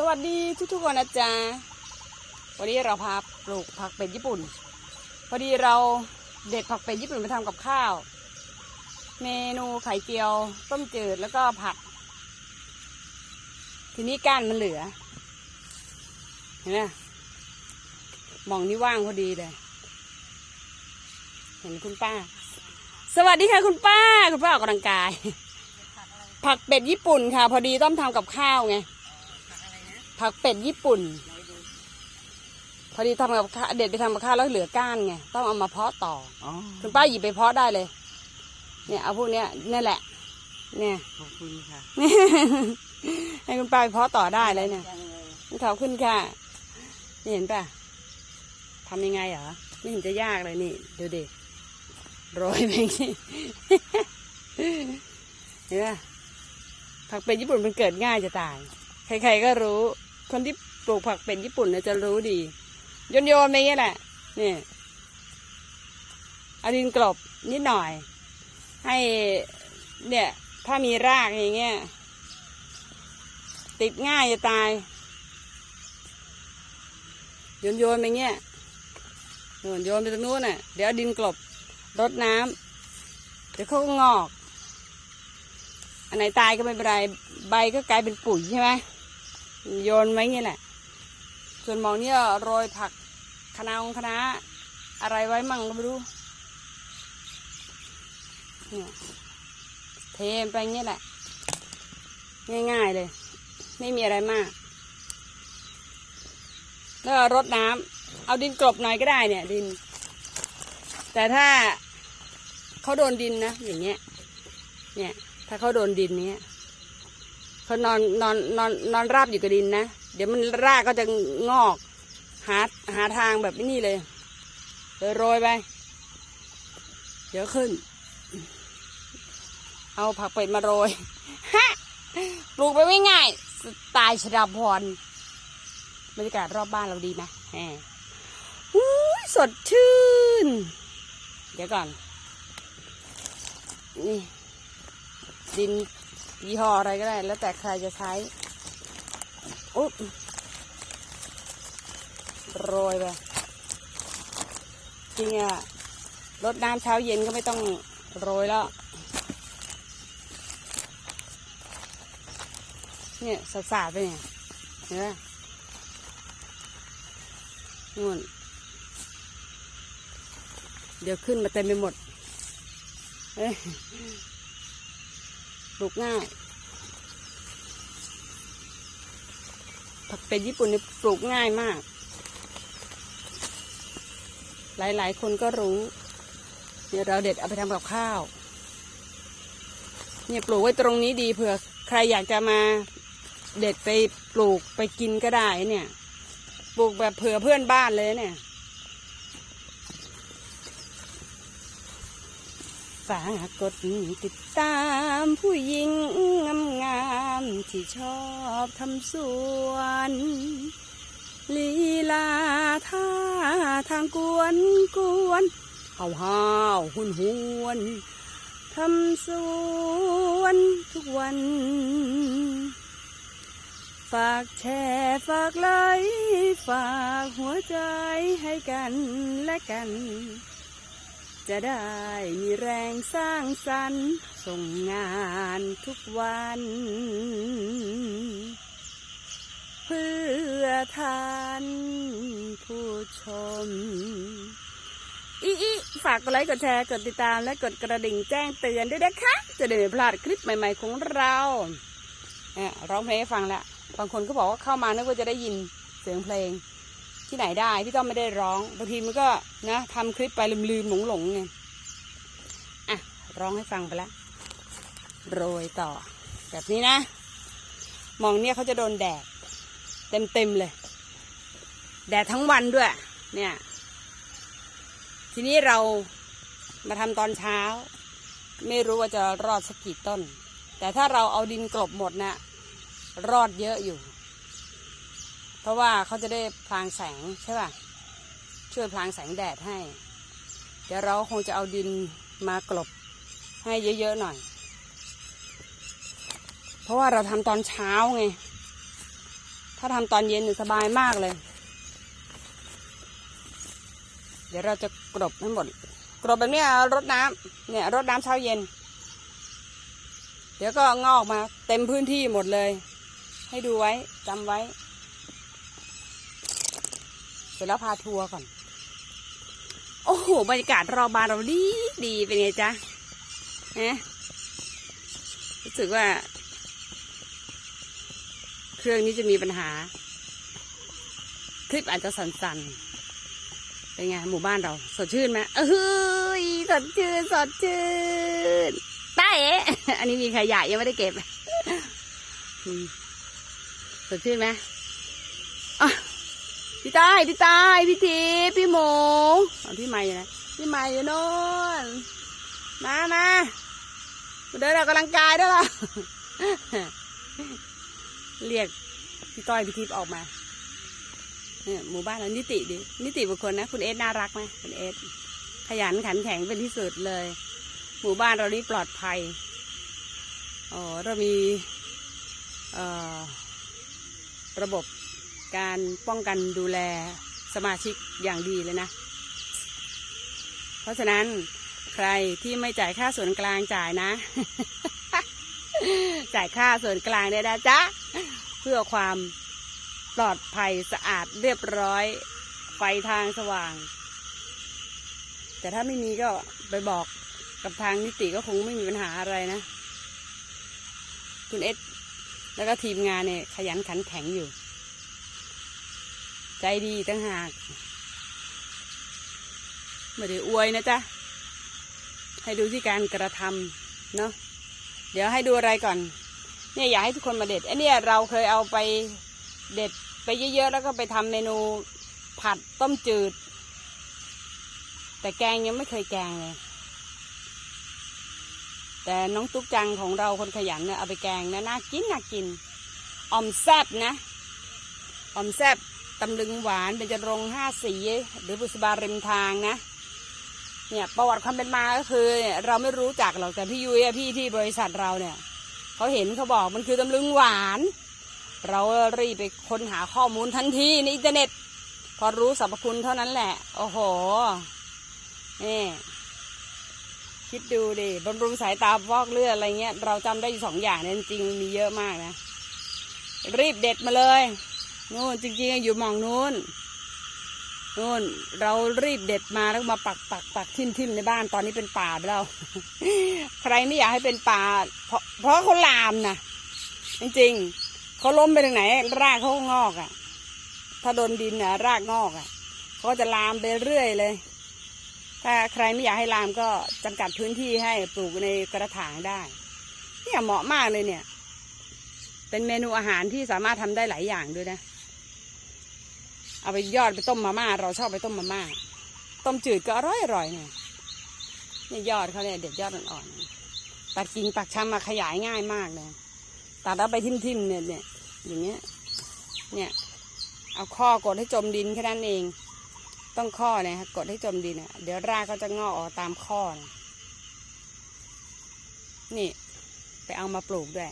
สวัสดีทุกๆคนนะจ๊ะวันนี้เราพาปลูกผักเป็ดญี่ปุ่น พอดีเราเด็ดผักเป็ดญี่ปุ่นมาทำกับข้าว เมนูไข่เจียว ต้มจืดแล้วก็ผัด ทีนี้ก้านมันเหลือ เห็นไหมมองนี่ว่างพอดีเลย เห็นคุณป้า สวัสดีค่ะคุณป้า คุณป้าออกกำลังกาย ผักเป็ดญี่ปุ่นค่ะ พอดีต้มทำกับข้าวไง ผักเป็ดญี่ปุ่น พอดีทำกับข้าวเด็ดไปทำกับข้าวแล้วเหลือก้านไงต้องเอามาเพาะต่ออ๋อคุณป้าหยิบไปเพาะได้เลย เนี่ยเอาพวกเนี้ยนี่แหละ เนี่ย ขอบคุณค่ะให้คุณป้าไปเพาะต่อได้เลยเนี่ยจังเลยขอบคุณค่ะนี่เห็นป่ะทำยังไงเหรอไม่เห็นจะยากเลยนี่ ดูดิโรยไปอย่างนี้เห็นป่ะผักเป็ดญี่ปุ่นมันเกิดง่ายจะตาย ใครๆก็รู้ คนที่ปลูกผักเป็ดญี่ปุ่นเนี่ยจะรู้ดีโยนโยนไปงี้แหละนี่เอาดินกลบนิดหน่อย ให้เนี่ย ถ้ามีรากอย่างเงี้ยติดง่ายจะตายโยนโยนไปเงี้ยโยนโยนไปตรงนู้นน่ะเดี๋ยวดินกลบรดน้ำเดี๋ยวเขาก็งอก อันไหนตายก็ไม่เป็นไรใบก็กลายเป็นปุ๋ยใช่ไหม โยนไว้เงี้ยแหละส่วนหมองเนี่ยโรยผักคะนาองคะอะไรไว้มั่งก็ไม่รู้เทไปเงี้ยแหละ ง่ายๆเลย ไม่มีอะไรมาก แล้วรดน้ำเอาดินกลบหน่อยก็ได้เนี่ย ดิน แต่ถ้าเขาโดนดินนะอย่างเงี้ย เนี่ย ถ้าเขาโดนดินเนี้ย เขานอนนอนนอนนอนราบอยู่กับดินนะ เดี๋ยวมันรากก็จะงอก หาหาทางแบบนี้เลยเดี๋ยวโรยไป เดี๋ยวขึ้น เอาผักเป็ดมาโรยฮะปลูกไปไม่ง่ายสไตล์ชดาพรบรรยากาศรอบบ้านเราดีไหมแหมอุ้ยสดชื่น เดี๋ยวก่อน นี่ดิน ยี่ห้ออะไรก็ได้ แล้วแต่ใครจะใช้อุ๊บโรยไปจริงอะรดน้ำเช้าเย็นก็ไม่ต้องโรยแล้ว เนี่ยสาดๆไปเนี่ยเห็นไหมนู่นเดี๋ยวขึ้นมาเต็มไปหมด เอ้ ปลูกง่าย ผักเป็ดญี่ปุ่นนี่ปลูกง่ายมาก หลายๆ คนก็รู้ เดี๋ยวเราเด็ดเอาไปทำกับข้าว เนี่ยปลูกไว้ตรงนี้ดีเผื่อใครอยากจะมาเด็ดไปปลูกไปกินก็ได้เนี่ย ปลูกแบบเผื่อเพื่อนบ้านเลยเนี่ยฝากกดติดตาม ผู้หญิงงามๆที่ชอบทำสวนลีลาท่าทางกวนกวนเฮาฮาวหุนหวนทำสวนทุกวัน ฝากแชร์ฝากไลค์ฝากหัวใจให้กันและกัน จะได้มีแรงสร้างสรรค์ส่งงานทุกวัน เพื่อทานผู้ชมอีอีฝากกดไลค์กดแชร์กดติดตามและกดกระดิ่งแจ้งเตือนด้วยนะคะ จะได้ไม่พลาดคลิปใหม่ๆของเราเนี่ยร้องเพลงให้ฟังแล้วบางคนก็บอกว่าเข้ามานึกว่าจะได้ยินเสียงเพลง ที่ไหนได้พี่ต้อมไม่ได้ร้องบางทีมันก็นะทำคลิปไปลืมๆหลงๆไงอะร้องให้ฟังไปแล้วโรยต่อ แบบนี้นะ มองเนี่ยเขาจะโดนแดดเต็มเต็มๆเลย แดดทั้งวันด้วย เนี่ย ทีนี้เรามาทำตอนเช้า ไม่รู้ว่าจะรอดสักกี่ต้น แต่ถ้าเราเอาดินกลบหมดนะ่ะรอดเยอะอยู่ ราะว่าเขาจะได้พลางแสงใช่ป่ะ ช่วยพลางแสงแดดให้ เดี๋ยวเราคงจะเอาดินมากลบให้เยอะๆหน่อย เพราะว่าเราทำตอนเช้าไง ถ้าทำตอนเย็นสบายมากเลย เดี๋ยวเราจะกรบให้หมดกรบแบบนี้รดน้ำเนี่ยรดน้ำเช้าเย็น เดี๋ยวก็งอกมาเต็มพื้นที่หมดเลย ให้ดูไว้จำไว้ เสร็จแล้วพาทัวร์ก่อน โอ้โห บรรยากาศรอบานเราดีดีเป็นไงจ๊ะฮะรู้สึกว่า เครื่องนี้จะมีปัญหา คลิปอาจจะสั่นๆ เป็นไง หมู่บ้านเรา สดชื่นไหมเอ้ยสดชื่น สดชื่นใต้เอ๊ะอันนี้มีขยะยังไม่ได้เก็บสดชื่นไหมอะ พี่ตายพี่ตายพี่ทีพี่หมูอ๋อพี่ใหม่อยู่นะพี่ใหม่อยู่โน่นมามามาเดินออกกำลังกายด้วยล่ะเรียกพี่ต้อยพี่ทิพย์ออกมาเนี่ยหมู่บ้านเรานิติดีนิติบุคคลนะ คุณเอสน่ารักไหมคุณเอสขยันขันแข็งเป็นที่สุดเลย หมู่บ้านเรานี่ปลอดภัยอ๋อเรามีระบบ การป้องกันดูแลสมาชิกอย่างดีเลยนะ เพราะฉะนั้นใครที่ไม่จ่ายค่าส่วนกลางจ่ายนะ จ่ายค่าส่วนกลางได้นะจ๊ะ เพื่อความปลอดภัยสะอาดเรียบร้อยไฟทางสว่าง แต่ถ้าไม่มีก็ไปบอกกับทางนิติก็คงไม่มีปัญหาอะไรนะ คุณเอสแล้วก็ทีมงานเนี่ยขยันขันแข็งอยู่ ใจดีตั้งหากไม่ได้อวยนะจ๊ะ ให้ดูที่การกระทำเนาะเดี๋ยวให้ดูอะไรก่อน เนี่ยอยากให้ทุกคนมาเด็ดไอันนี้เราเคยเอาไปเด็ดไปเยอะๆ แล้วก็ไปทำเมนูผัดต้มจืด แต่แกงยังไม่เคยแกงเลย แต่น้องตุ๊กจังของเราคนขยันเนี่ยเอาไปแกงนะน่ากินน่ากินอมแซบนะอมแซบ ตำลึงหวานเป็นจะรงห้าสี หรือบุษบาริมทางนะ เนี่ยประวัติความเป็นมาก็คือ เราไม่รู้จักหรอกแต่พี่ยุ้ยอพี่ที่บริษัทเราเนี่ยเขาเห็นเขาบอกมันคือตำลึงหวาน เรารีบไปค้นหาข้อมูลทันทีในอินเทอร์เน็ต พอรู้สรรพคุณเท่านั้นแหละ โอ้โหนี่คิดดูดิบำรุงสายตาฟอกเลือดอะไรเงี้ย เราจำได้อยู่สองอย่างเนี่ยจริงมันมีเยอะมากนะ รีบเด็ดมาเลย นู่นจริงๆอยู่มองนู้นนู่นเรารีบเด็ดมาแล้วมาปักปักปักทิ่มทิ่มในบ้านตอนนี้เป็นป่าไปแล้ว ใครไม่อยากให้เป็นป่า เพราะเพราะเขาลามนะจริงๆเขาล้มไปถึงไหน รากเขางอกอะ่ะ ถ้าโดนดินน่ะรากงอกอะ่ะเขาจะลามไปเรื่อยเลย ถ้าใครไม่อยากให้ลามก็จำกัดพื้นที่ให้ปลูกในกระถางได้เนี่ยเหมาะมากเลยเนี่ย เป็นเมนูอาหารที่สามารถทำได้หลายอย่างด้วยนะ เอาไปยอดไปต้มมาม่าเราชอบไปต้มมาม่าต้มจืดก็อร่อยอร่อยเนี่ยเนี่ยยอดเขาเนี่ยเด็ดยอดอ่อนๆตัดกิ่งปักชำมาขยายง่ายมากเลยตัดเอาไปทิ่มๆเนี่ยเนี่ยอย่างเงี้ยเนี่ยเอาข้อกดให้จมดินแค่นั้นเอง ต้องข้อเนี่ยค่ะกดให้จมดินอะเดี๋ยวรากก็จะงอกออกตามข้อนะนี่ไปเอามาปลูกด้วย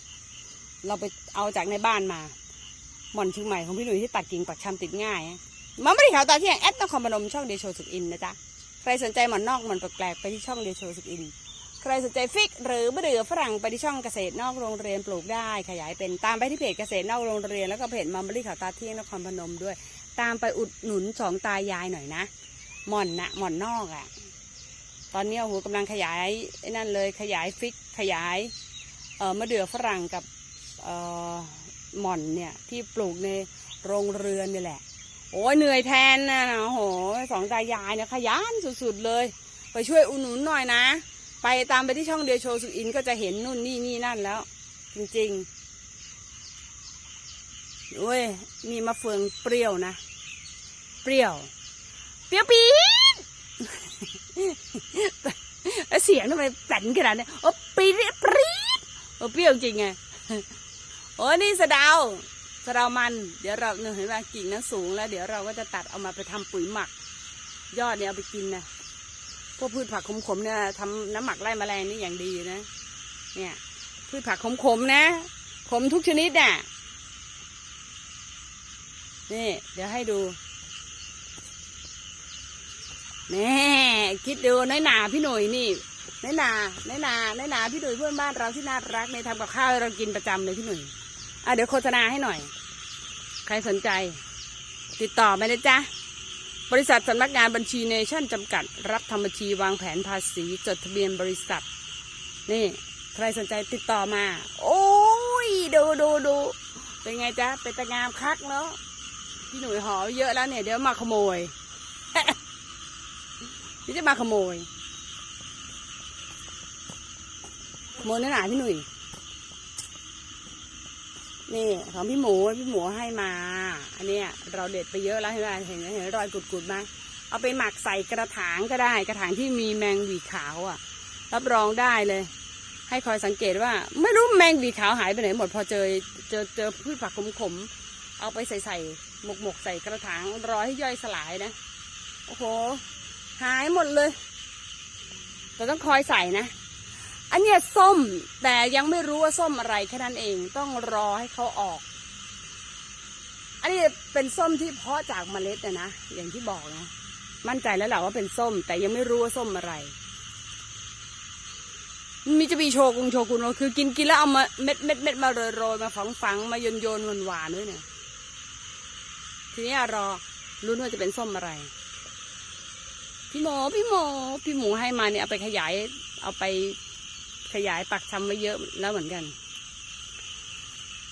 เราไปเอาจากในบ้านมา หม่อนชียงใหม่ของพี่หนุ่ยที่ตัดกิ่งปักชำติดง่ายอะ มาไม่ได้ข่าวตาเที่ยงแอดนครพนมช่องเดโชสุกอินนะจ๊ะ ใครสนใจหมอนนอกหมอนแปลกๆไปที่ช่องเดโชสุกอิน ใครสนใจฟิก หรือมะเดื่อฝรั่งไปที่ช่องเกษตรนอกโรงเรียนปลูกได้ ขยายเป็นตามไปที่เพจเกษตรนอกโรงเรียนแล้วก็เพจมัมเบอรี่ข่าวตาเที่ยงนครพนมด้วย ตามไปอุดหนุนสองตายายหน่อยนะหม่อนนะหม่อนนอกอะ่ะ ตอนนี้โอ้โหกำลังขยายนั่นเลยขยายฟิกขยายเอ่อมะเดื่อฝรั่งกับเอ่อหม่อนเนี่ยที่ปลูกในโรงเรือนนี่แหละ โอ้ยเหนื่อยแทนนะโอ้โหสองตายายเนี่ยขยันสุดๆเลย ไปช่วยอุดหนุนหน่อยนะ ไปตามไปที่ช่องเดียวโชว์สุอินก็จะเห็นนู่นนี่นี่นั่นแล้ว จริงๆโอ้ยมีมะเฟืองเปรี้ยวนะ เปรี้ยว เปรี้ยวปี๊ดเสียงทำไมแป่นขนาดนี้โอ้ปี๊ดปี๊ดโอ้เปรี้ยวจริงไงโอ้นี่สะดา สะเดามัน เดี๋ยวเราเนี่ยเห็นว่ากิ่งนั้นสูง แล้วเดี๋ยวเราก็จะตัดเอามาไปทำปุ๋ยหมัก ยอดเนี่ยเอาไปกินนะพวกพืชผักขมๆเนี่ยทำน้ำหมักไล่แมลงนี่อย่างดีนะ เนี่ย พืชผักขมๆนะ ขมทุกชนิดน่ะ นี่ เดี๋ยวให้ดูแน่คิดดูน้อยหนาพี่หนุ่ยนี่น้อยหนาน้อยหนาน้อยหนาพี่หนุ่ยเพื่อนบ้านเราที่น่ารักในทำกับข้าวเรากินประจำเลยพี่หนุ่ยอะเดี๋ยวโฆษณาให้หน่อย ใครสนใจ ติดต่อมาเลยจ้ะบริษัทสำนักงานบัญชีเนชั่นจำกัด รับทำบัญชีวางแผนภาษีจดทะเบียนบริษัท นี่ ใครสนใจติดต่อมา โอ้ย ดูดูดูเป็นไงจ๊ะ เป็นตะงามคักเนาะพี่หนุ่ยหอเยอะแล้วเนี่ย เดี๋ยวมาขโมยเดี๋ยวจะมาขโมยขโมยเนื้อหนาพี่หนุ่ย นี่ของพี่หมูพี่หมูให้มา อันเนี้ยเราเด็ดไปเยอะแล้วเห็นไหมเห็นไหมเห็นรอยกุดๆไหมเอาไปหมักใส่กระถางก็ได้ กระถางที่มีแมงวีขาวอะ รับรองได้เลย ให้คอยสังเกตว่า ไม่รู้แมงวีขาวหายไปไหนหมด พอเจอเจอเจอพืชผักขมๆเอาไปใส่ใส่หมกหมกใส่กระถางรอให้ย่อยสลายนะโอ้โหหายหมดเลยแต่ต้องคอยใส่นะ อันเนี้ยส้มแต่ยังไม่รู้ว่าส้มอะไรแค่นั้นเองต้องรอให้เขาออก อันนี้เป็นส้มที่เพาะจากเมล็ดนะนะอย่างที่บอกนะ มั่นใจแล้วแหละว่าเป็นส้ม แต่ยังไม่รู้ว่าส้มอะไร มีจะมีโชกุงโชกุนว่าคือกินกินแล้วเอามาเม็ดเม็ดเม็ดมาโรยโรยมาฝังฝังมาโยนโยนหวานหวานด้วยเนี่ย ทีนี้รอรุ้นว่าจะเป็นส้มอะไร พี่หมอพี่หมอพี่หมูให้มาเนี่ยเอาไปขยาย เอาไป ขยายปักชำไว้เยอะแล้วเหมือนกัน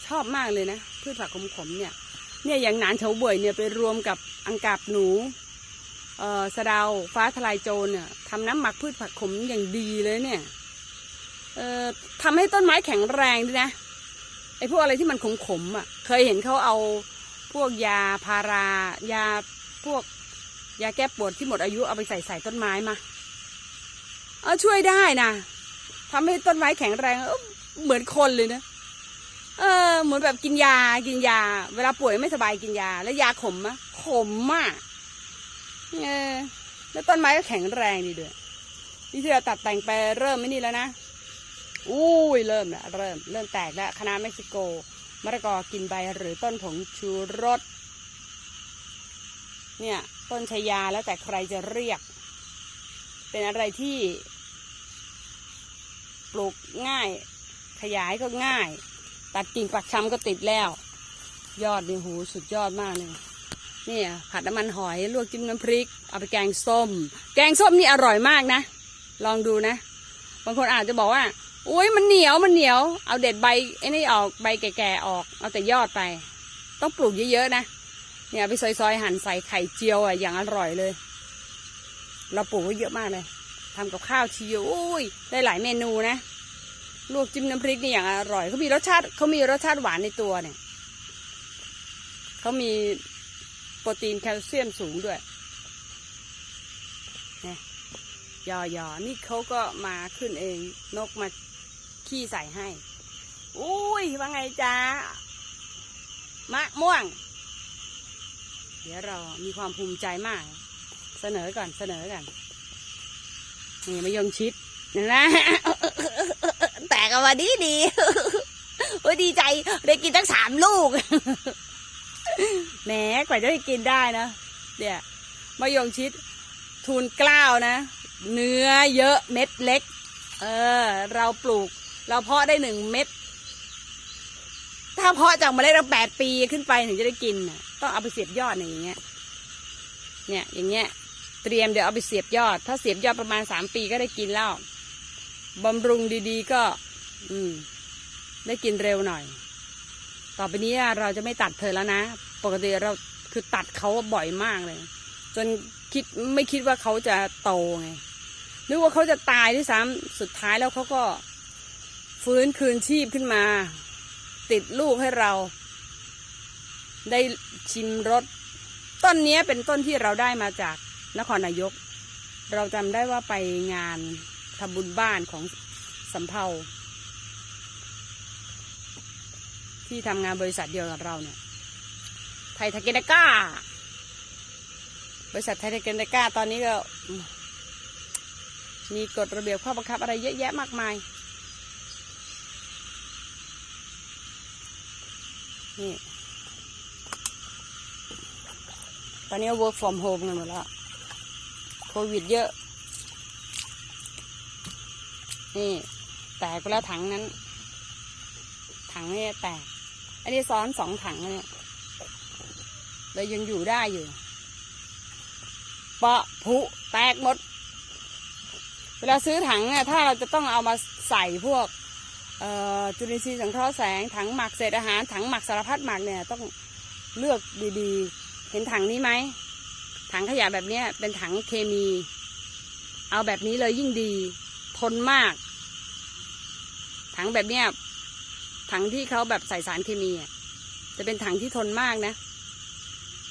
ชอบมากเลยนะพืชผักขมๆเนี่ย เนี่ยอย่างหนานเฉาบ่วยเนี่ยไปรวมกับอังกาบหนูเอ่อสะดาวฟ้าทลายโจรเนี่ยทำน้ำหมักพืชผักขมอย่างดีเลยเนี่ยเอ่อทำให้ต้นไม้แข็งแรงด้วยนะไอ้พวกอะไรที่มันขมๆอะ เคยเห็นเขาเอาพวกยาพารายาพวกยาแก้ปวดที่หมดอายุเอาไปใส่ใส่ต้นไม้มา เออช่วยได้นะ ทำให้ต้นไม้แข็งแรงเหมือนคนเลยนะเออ เหมือนแบบกินยากินยา เวลาป่วยไม่สบายกินยา แล้วยาขมมะขมมากเออแล้วต้นไม้ก็แข็งแรงดีด้วยนี่ที่เราตัดแต่งไปเริ่มไม่นี่แล้วนะอุ้ยเริ่มแล้วเริ่มเริ่มแตกแล้วคณะเม็กซิโกมะละกอกินใบหรือต้นผงชูรสเนี่ย ต้นชายาแล้วแต่ใครจะเรียก เป็นอะไรที่ ปลูกง่าย ขยายก็ง่าย ตัดกิ่งปักชำก็ติดแล้ว ยอดนี่หูสุดยอดมากเลยนี่ผัดน้ำมันหอยลวกจิ้มน้ำพริก เอาไปแกงส้ม แกงส้มนี่อร่อยมากนะ ลองดูนะ บางคนอาจจะบอกว่าอุ้ยมันเหนียวมันเหนียว เอาเด็ดใบไอ้นี่ออกใบแก่ๆออก เอาแต่ยอดไป ต้องปลูกเยอะๆนะ เนี่ยไปซอยๆหั่นใส่ไข่เจียวอะอย่างอร่อยเลย เราปลูกไว้เยอะมากเลย ทำกับข้าวชีโอ้ยได้หลายเมนูนะ ลวกจิ้มน้ำพริกนี่อย่างอร่อยเขามีรสชาติเขามีรสชาติหวานในตัวเนี่ยเขามีโปรตีนแคลเซียมสูงด้วยเนี่ยยอยอนี่เขาก็มาขึ้นเอง นกมาขี้ใส่ให้ อุ้ยว่าไงจ๊ะมะม่วง เดี๋ยวเรามีความภูมิใจมาก เสนอก่อนเสนอก่อน นี่มายงชิดเห็นไหมแตกออกมาดีดีโอ้ดีใจได้กินตั้งสามลูกแหมกว่าจะได้กินได้นะเนี่ยมายงชิดทูนกล้าวนะ เนื้อเยอะเม็ดเล็ก เออ เราปลูก เราเพาะได้หนึ่งเม็ด ถ้าเพาะจากเมล็ดเราแปดปีขึ้นไปถึงจะได้กินต้องเอาไปเสียบยอดอย่างเงี้ย เนี่ยอย่างเงี้ย เตรียมเดี๋ยวเอาไปเสียบยอด ถ้าเสียบยอดประมาณสามปีก็ได้กินแล้วบำรุงดีๆก็ อืม ได้กินเร็วหน่อย ต่อไปนี้เราจะไม่ตัดเธอแล้วนะ ปกติเราคือตัดเขาบ่อยมากเลย จนคิดไม่คิดว่าเขาจะโตไงนึกว่าเขาจะตายด้วยซ้ำสุดท้ายแล้วเขาก็ ฟื้นคืนชีพขึ้นมา ติดลูกให้เรา ได้ชิมรสต้นนี้เป็นต้นที่เราได้มาจาก นครนายก เราจำได้ว่าไปงานทำบุญบ้านของสำเภาที่ทำงานบริษัทเดียวกับเราเนี่ย ไทยทาเกนก้า บริษัทไทยทาเกนก้า ตอนนี้ก็ มีกฎระเบียบข้อบังคับอะไรเยอะแยะมากมาย นี่ ตอนนี้ work from home กันหมดแล้ว ควิดเยอะ นี่ แตกไปแล้วถังนั้น ถังนี่แตก อันนี้ซ้อนสองถังเนี่ยเลยยังอยู่ได้อยู่ เปะผุแตกหมด เวลาซื้อถังเนี่ยถ้าเราจะต้องเอามาใส่พวกจุลินทรีย์สังเคราะห์แสงถังหมักเศษอาหารถังหมักสารพัดหมักเนี่ยต้องเลือกดีๆ เห็นถังนี้ไหม ถังขยะแบบเนี้ยเป็นถังเคมี เอาแบบนี้เลยยิ่งดี ทนมาก ถังแบบเนี้ยถังที่เขาแบบใส่สารเคมีจะเป็นถังที่ทนมากนะ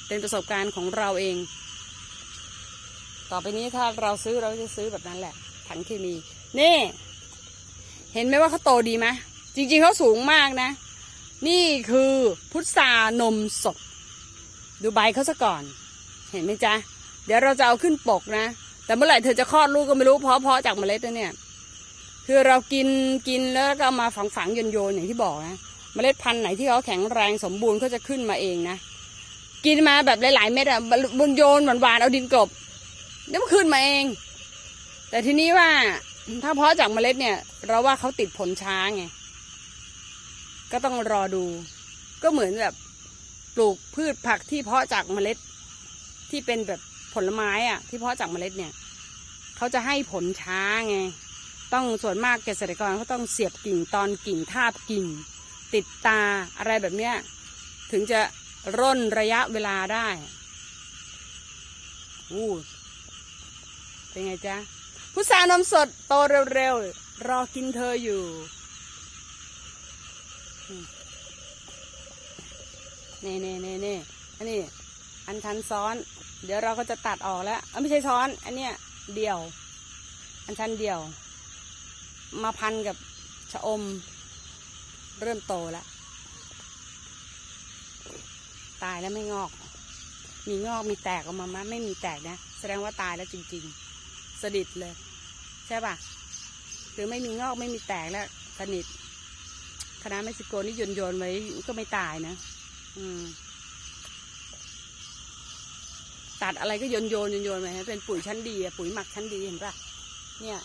เป็นประสบการณ์ของเราเอง ต่อไปนี้ถ้าเราซื้อเราจะซื้อแบบนั้นแหละ ถังเคมี นี่ เห็นไหมว่าเขาโตดีไหมจริงๆเขาสูงมากนะ นี่คือพุทรานมสด ดูใบเขาซะก่อน เห็นไหมจ๊ะ เดี๋ยวเราจะเอาขึ้นปกนะ แต่เมื่อไหร่เธอจะคลอดลูกก็ไม่รู้เพราะเพราะจากเมล็ดนะเนี่ย คือเรากินกินแล้วก็มาฝังฝังโยนโยนอย่างที่บอกนะเมล็ดพันธุ์ไหนที่เขาแข็งแรงสมบูรณ์เขาจะขึ้นมาเองนะ กินมาแบบหลาย ๆ เม็ดอะบนโยนหวานๆเอาดินกลบเดี๋ยวมันขึ้นมาเอง แต่ทีนี้ว่าถ้าเพาะจากเมล็ดเนี่ย เราว่าเขาติดผลช้าไง ก็ต้องรอดู ก็เหมือนแบบปลูกพืชผักที่เพาะจากเมล็ด ที่เป็นแบบผลไม้อะที่เพาะจากเมล็ดเนี่ยเขาจะให้ผลช้าไง ต้องส่วนมากเกษตรกรเขาต้องเสียบกิ่งตอนกิ่งทาบกิ่ง ติดตาอะไรแบบเนี้ยถึงจะร่นระยะเวลาได้อู้เป็นไงจ๊ะพุทรานมสดโตเร็วๆ รอกินเธออยู่ นี่นี่นี่นี่อันนี้ อันชันซ้อน เดี๋ยวเราก็จะตัดออกแล้วอ้าไม่ใช่ซ้อน อันเนี้ยเดี่ยว อันชันเดี่ยว มาพันกับชะอม เริ่มโตแล้ว ตายแล้วไม่งอก มีงอกมีแตกออกมาไหมไม่มีแตกนะ แสดงว่าตายแล้วจริง ๆ สนิทเลย ใช่ป่ะหรือไม่มีงอกไม่มีแตกแล้วสนิทคณะเม็กซิโกนี่โยนโยนๆไว้ก็ไม่ตายนะ อืม ตัดอะไรก็โยนโยนโยนโยนไปเป็นปุ๋ยชั้นดีปุ๋ยหมักชั้นดีเห็นป่ะเนี่ย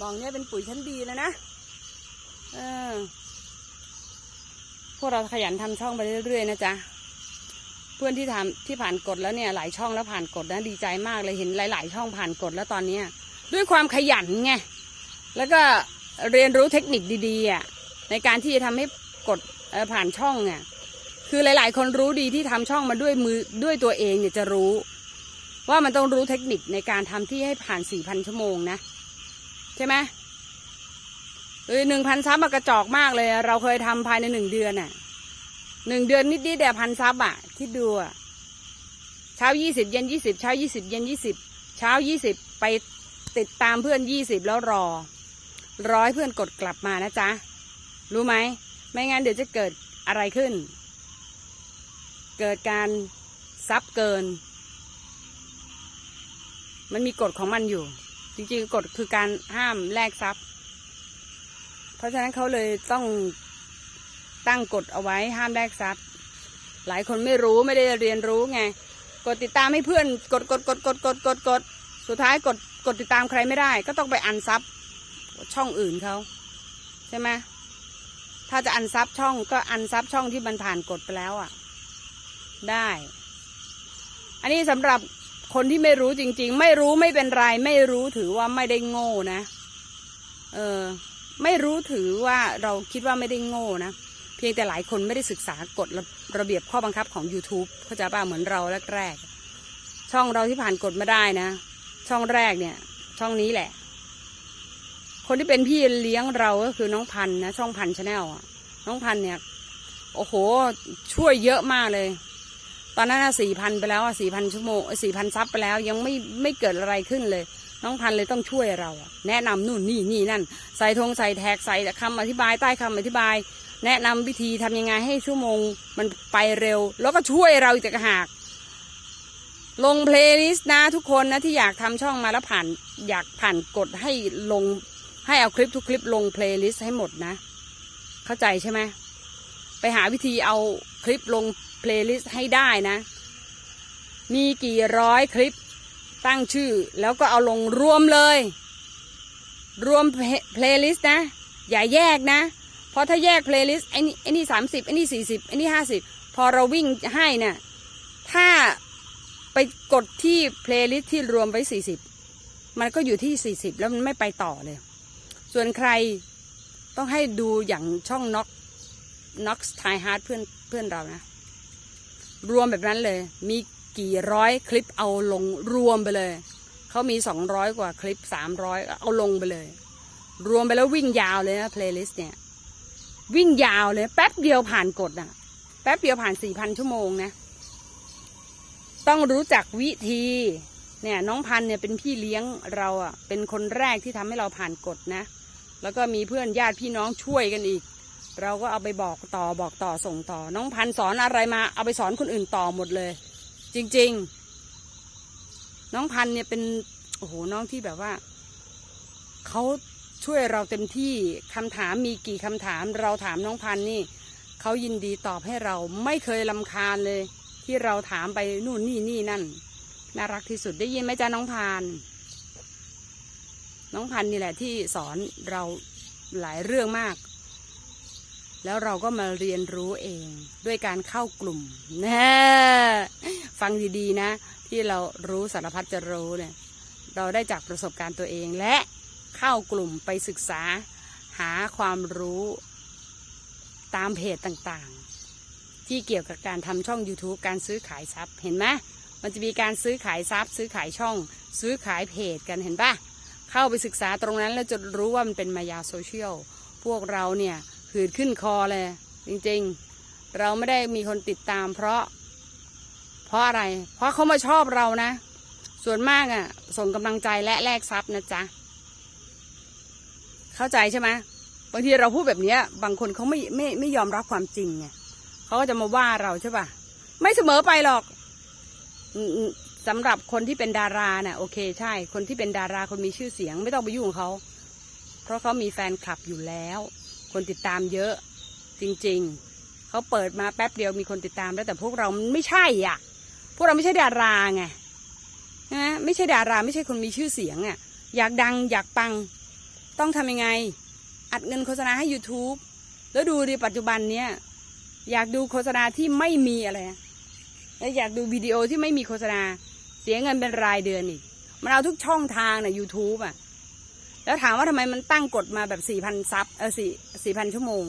มองเนี่ยเป็นปุ๋ยชั้นดีแล้วนะเออพวกเราขยันทำช่องไปเรื่อยๆนะจ๊ะเพื่อนที่ทำที่ผ่านกฎแล้วเนี่ย หลายช่องแล้วผ่านกฎนะดีใจมากเลยเห็นหลาย ๆ ช่องผ่านกฎแล้วตอนเนี้ยด้วยความขยันไงแล้วก็เรียนรู้เทคนิคดีๆอะในการที่จะทำให้กดผ่านช่องอะ คือหลาย ๆ คนรู้ดีที่ทำช่องมาด้วยมือด้วยตัวเองเนี่ยจะรู้ ว่ามันต้องรู้เทคนิคในการทำที่ให้ผ่านสี่พันชั่วโมงนะ ใช่ไหมเออหนึ่งพันซับอะกระจอกมากเลย เราเคยทำภายในหนึ่งเดือนอะหนึ่งเดือนนิดๆแต่พันซับอะคิดดูอะเช้ายี่สิบเย็นยี่สิบเช้ายี่สิบเย็นยี่สิบเช้ายี่สิบไปติดตามเพื่อนยี่สิบแล้วรอ ร้อยเพื่อนกดกลับมานะจ๊ะ รู้ไหม ไม่งั้นเดี๋ยวจะเกิดอะไรขึ้น เกิดการซับเกิน มันมีกฎของมันอยู่ จริงๆกฎคือการห้ามแลกซับเพราะฉะนั้นเขาเลยต้องตั้งกฎเอาไว้ห้ามแลกซับหลายคนไม่รู้ไม่ได้เรียนรู้ไง กดติดตามให้เพื่อน กดกดกดกดกดกดกดสุดท้ายกดกดติดตามใครไม่ได้ ก็ต้องไปอันซับช่องอื่นเขาใช่ไหมถ้าจะอันซับช่องก็อันซับช่องที่มันผ่านกดไปแล้วอะ ได้ อันนี้สำหรับคนที่ไม่รู้จริง ๆ ไม่รู้ไม่เป็นไร ไม่รู้ถือว่าไม่ได้โง่นะ เออ ไม่รู้ถือว่าเราคิดว่าไม่ได้โง่นะ เพียงแต่หลายคนไม่ได้ศึกษากฎระระเบียบข้อบังคับของ YouTube เข้าใจป่ะเหมือนเราแรกๆ ช่องเราที่ผ่านกฎมาได้นะ ช่องแรกเนี่ย ช่องนี้แหละ คนที่เป็นพี่เลี้ยงเราก็คือน้องพันนะ ช่องพันชาแนลน้องพันเนี่ย โอ้โห ช่วยเยอะมากเลย อนนั้นสี่พันไปแล้วสี่พันชั่วโมงสี่พันซับไปแล้วยังไม่ไม่เกิดอะไรขึ้นเลย น้องพันเลยต้องช่วยเรา แนะนำนู่นนี่นี่นั่น ใส่ธงใส่แท็กใส่คำอธิบายใต้คำอธิบาย แนะนำวิธีทำยังไงให้ชั่วโมงมันไปเร็ว แล้วก็ช่วยเราอีกต่างหากลงเพลย์ลิสต์นะทุกคนนะที่อยากทำช่องมาแล้วผ่านอยากผ่านกดให้ลงให้เอาคลิปทุกคลิปลงเพลย์ลิสต์ให้หมดนะ เข้าใจใช่ไหมไปหาวิธีเอาคลิปลง เพลย์ลิสต์ให้ได้นะ มีกี่ร้อยคลิปตั้งชื่อ แล้วก็เอาลงรวมเลย รวมเพลย์ลิสต์นะ อย่าแยกนะ เพราะถ้าแยกเพลย์ลิสต์ไอ้นี่ไอ้นี่สามสิบไอ้นี่สี่สิบไอ้นี่ห้าสิบพอเราวิ่งให้นี่ยถ้าไปกดที่เพลย์ลิสต์ที่รวมไว้สี่สิบมันก็อยู่ที่สี่สิบแล้วมันไม่ไปต่อเลย ส่วนใครต้องให้ดูอย่างช่องน็อกน็อกสไทฮาร์ดเพื่อนเพื่อนเรานะ รวมแบบนั้นเลย มีกี่ร้อยคลิปเอาลงรวมไปเลย เขามีสองร้อยกว่าคลิปสามร้อยเอาลงไปเลย รวมไปแล้ววิ่งยาวเลยนะเพลย์ลิสต์เนี่ย วิ่งยาวเลย แป๊บเดียวผ่านกดอะแป๊บเดียวผ่านสี่พันชั่วโมงนะ ต้องรู้จักวิธี เนี่ยน้องพันเนี่ยเป็นพี่เลี้ยงเราอะเป็นคนแรกที่ทำให้เราผ่านกฎนะ แล้วก็มีเพื่อนญาติพี่น้องช่วยกันอีก เราก็เอาไปบอกต่อบอกต่อส่งต่อ น้องพันสอนอะไรมาเอาไปสอนคนอื่นต่อหมดเลย จริง ๆ น้องพันเนี่ยเป็นโอ้โหน้องที่แบบว่าเขาช่วยเราเต็มที่คำถามมีกี่คำถาม เราถามน้องพันนี่เขายินดีตอบให้เราไม่เคยลำคาญเลย ที่เราถามไปนู่นนี่นี่นั่น น่ารักที่สุดได้ยินไหมจ๊ะน้องพันน้องพันนี่แหละที่สอนเราหลายเรื่องมาก แล้วเราก็มาเรียนรู้เองด้วยการเข้ากลุ่มนะฟังดีๆนะ ที่เรารู้สารพัดจะรู้เนี่ยเราได้จากประสบการณ์ตัวเองและเข้ากลุ่มไปศึกษาหาความรู้ตามเพจต่างๆ ที่เกี่ยวกับการทำช่อง YouTube การซื้อขายซับเห็นไหมมันจะมีการซื้อขายซับซื้อขายช่อง ซื้อขายเพจกันเห็นปะเข้าไปศึกษาตรงนั้นแล้วจะรู้ว่ามันเป็นมายาโซเชียลพวกเราเนี่ย หืดขึ้นคอเลย จริงๆ เราไม่ได้มีคนติดตาม เพราะ เพราะอะไร เพราะเขามาชอบเรานะ ส่วนมากอะ ส่งกำลังใจและแลกทรัพย์นะจ๊ะ เข้าใจใช่ไหมบางทีเราพูดแบบนี้บางคนเขาไม่ไม่ไม่ยอมรับความจริงไงเขาก็จะมาว่าเราใช่ปะไม่เสมอไปหรอกสำหรับคนที่เป็นดาราน่ะโอเคใช่ คนที่เป็นดาราคนมีชื่อเสียง ไม่ต้องไปยุ่งเขา เพราะเขามีแฟนคลับอยู่แล้ว คนติดตามเยอะจริงๆ เขาเปิดมาแป๊บเดียวมีคนติดตามแล้วแต่พวกเรามันไม่ใช่อะ พวกเราไม่ใช่ดาราไงนะไม่ใช่ดาราไม่ใช่คนมีชื่อเสียงอะ อยากดังอยากปังต้องทำยังไง อัดเงินโฆษณาให้ YouTube แล้วดูดิปัจจุบันเนี้ยอยากดูโฆษณาที่ไม่มีอะไรแล้วอยากดูวิดีโอที่ไม่มีโฆษณาเสียเงินเป็นรายเดือนอีกมันเอาทุกช่องทางน่ะ YouTube อะ แล้วถามว่าทำไมมันตั้งกฎมาแบบสี่พันซับเออสี่สี่พันชั่วโมง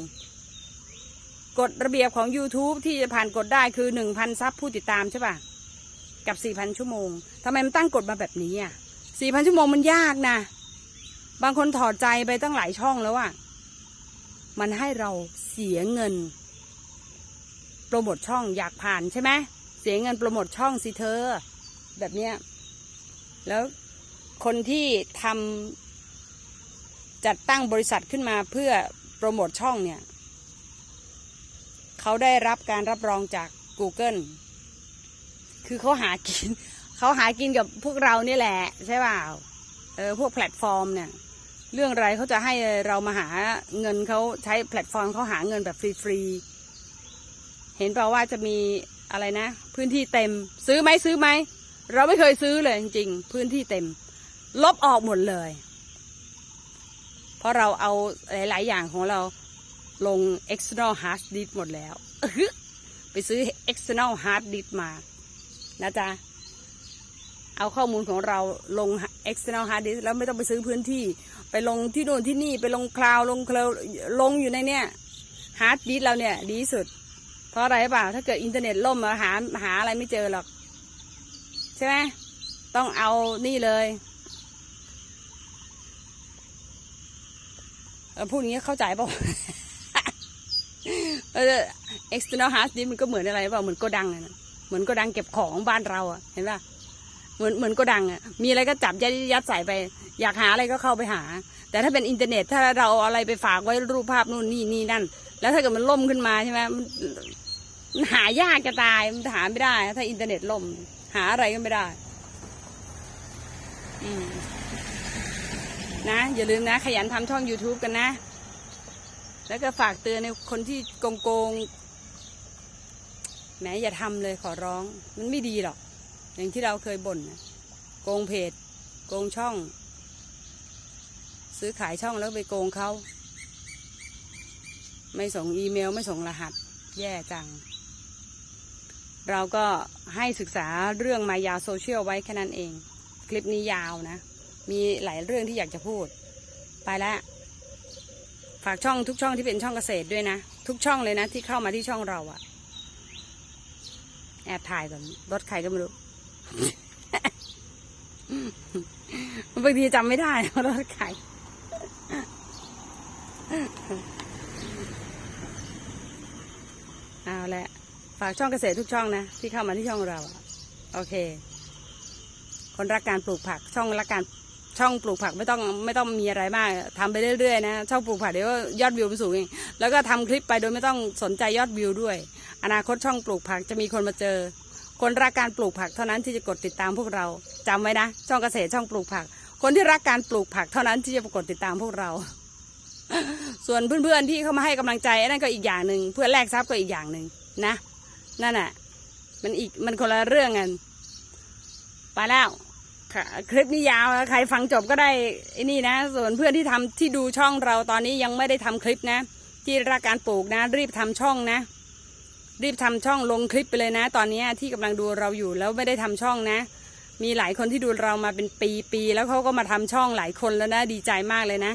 กฎระเบียบของ YouTube ที่จะผ่านกฎได้คือหนึ่งพันซับผู้ติดตามใช่ป่ะ กับสี่พันชั่วโมงทำไมมันตั้งกฎมาแบบนี้อะสี่พันชั่วโมงมันยากนะ บางคนถอดใจไปตั้งหลายช่องแล้วอะ มันให้เราเสียเงิน โปรโมทช่องอยากผ่านใช่ไหมเสียเงินโปรโมทช่องสิเธอ แบบเนี้ย แล้วคนที่ทำ จัดตั้งบริษัทขึ้นมาเพื่อโปรโมทช่องเนี่ยเขาได้รับการรับรองจาก Google คือเขาหากินเขาหากินกับพวกเรานี่แหละใช่เปล่าเออพวกแพลตฟอร์มเนี่ยเรื่องอะไรเขาจะให้เรามาหาเงินเขาใช้แพลตฟอร์มเขาหาเงินแบบฟรีๆเห็นเปล่าว่าจะมีอะไรนะ พื้นที่เต็ม ซื้อไหมซื้อไหมเราไม่เคยซื้อเลยจริงๆพื้นที่เต็ม ลบออกหมดเลย เพราะเราเอาหลาย ๆ อย่างของเราลง external hard disk หมดแล้ว ไปซื้อ external hard disk มานะจ๊ะ เอาข้อมูลของเราลง external hard disk แล้วไม่ต้องไปซื้อพื้นที่ ไปลงที่โน่นที่นี่ไปลงคลาวลงคลาวลงอยู่ในเนี่ย hard disk เราเนี่ยดีสุด เพราะอะไรเปล่าถ้าเกิดอินเทอร์เน็ตล่มมาหาหาอะไรไม่เจอหรอก ใช่ไหมต้องเอานี่เลยเออ พูดอย่างนี้เข้าใจเปล่าเออ external hard disk มันก็เหมือนอะไรเปล่าเหมือนโกดังนะเหมือนโกดังเก็บของบ้านเราอะเห็นป่ะเหมือนเหมือนโกดังอะมีอะไรก็จับยัดยัดใส่ไป อยากหาอะไรก็เข้าไปหา แต่ถ้าเป็นอินเทอร์เน็ตถ้าเราเอาอะไรไปฝากไว้รูปภาพนู่นนี่นี่นั่น แล้วถ้าเกิดมันล่มขึ้นมาใช่ไหมมันมันหายากจะตายมันหาไม่ได้ ถ้าอินเทอร์เน็ตล่ม หาอะไรก็ไม่ได้ อืม นะ อย่าลืมนะ ขยันทำช่อง YouTube กันนะ แล้วก็ฝากเตือนในคนที่โกงโกงแหมอย่าทำเลยขอร้อง มันไม่ดีหรอก อย่างที่เราเคยบ่นนะโกงเพจ โกงช่อง ซื้อขายช่องแล้วไปโกงเขา ไม่ส่งอีเมลไม่ส่งรหัส แย่จัง เราก็ให้ศึกษาเรื่องมายาโซเชียลไว้แค่นั้นเอง คลิปนี้ยาวนะ มีหลายเรื่องที่อยากจะพูด ไปแล้วฝากช่องทุกช่องที่เป็นช่องเกษตรด้วยนะ ทุกช่องเลยนะ ที่เข้ามาที่ช่องเราอะแอบถ่ายก่อนรถใครก็ไม่รู้บางทีจำไม่ได้ว่ารถใครเอาละฝากช่องเกษตรทุกช่องนะ ที่เข้ามาที่ช่องเรา โอเค คนรักการปลูกผักช่องรักการ ช่องปลูกผักไม่ต้องไม่ต้องมีอะไรมากทำไปเรื่อยๆนะช่องปลูกผักเดี๋ยวยอดวิวมันสูงเองแล้วก็ทำคลิปไปโดยไม่ต้องสนใจยอดวิวด้วย อนาคตช่องปลูกผักจะมีคนมาเจอ คนรักการปลูกผักเท่านั้นที่จะกดติดตามพวกเราจำไว้นะ ช่องเกษตรช่องปลูกผัก คนที่รักการปลูกผักเท่านั้นที่จะกดติดตามพวกเรา ส่วนเพื่อนๆที่เข้ามาให้กำลังใจนั่นก็อีกอย่างหนึ่งเพื่อแลกทรัพย์ก็อีกอย่างหนึ่งนะนั่นน่ะมันอีกมันคนละเรื่องกันไปแล้ว ค่ะ คลิปนี้ยาวใครฟังจบก็ได้ไอ้นี่นะ ส่วนเพื่อนที่ทำที่ดูช่องเราตอนนี้ยังไม่ได้ทำคลิปนะ ที่รักการปลูกนะ รีบทำช่องนะ รีบทำช่องลงคลิปไปเลยนะ ตอนนี้ที่กำลังดูเราอยู่แล้วไม่ได้ทำช่องนะ มีหลายคนที่ดูเรามาเป็นปีปีแล้วเขาก็มาทำช่องหลายคนแล้วนะดีใจมากเลยนะ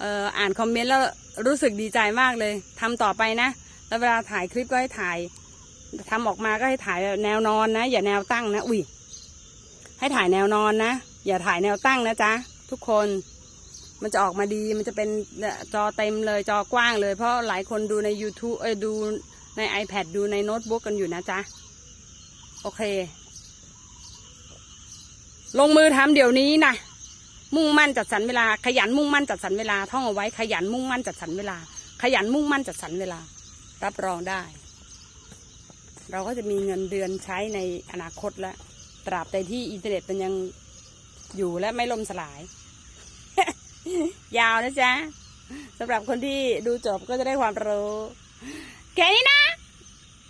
เอ่ออ่านคอมเมนต์แล้วรู้สึกดีใจมากเลยทำต่อไปนะ แล้วเวลาถ่ายคลิปก็ให้ถ่ายทำออกมาก็ให้ถ่ายแนวนอนนะ อย่าแนวตั้งนะอุ้ย ให้ถ่ายแนวนอนนะ อย่าถ่ายแนวตั้งนะจ๊ะทุกคน มันจะออกมาดีมันจะเป็นจอเต็มเลยจอกว้างเลย เพราะหลายคนดูใน YouTube เอ้ดูใน iPad ดูในโน้ตบุ๊กกันอยู่นะจ๊ะ โอเค ลงมือทำเดี๋ยวนี้นะมุ่งมั่นจัดสรรเวลา ขยันมุ่งมั่นจัดสรรเวลาท่องเอาไว้ ขยันมุ่งมั่นจัดสรรเวลา ขยันมุ่งมั่นจัดสรรเวลา รับรองได้ เราก็จะมีเงินเดือนใช้ในอนาคตแล้ว ตราบใดที่อินเทอร์เน็ตมันยังอยู่และไม่ล่มสลาย ยาวนะจ๊ะสำหรับคนที่ดูจบก็จะได้ความรู้ แค่นี้นะ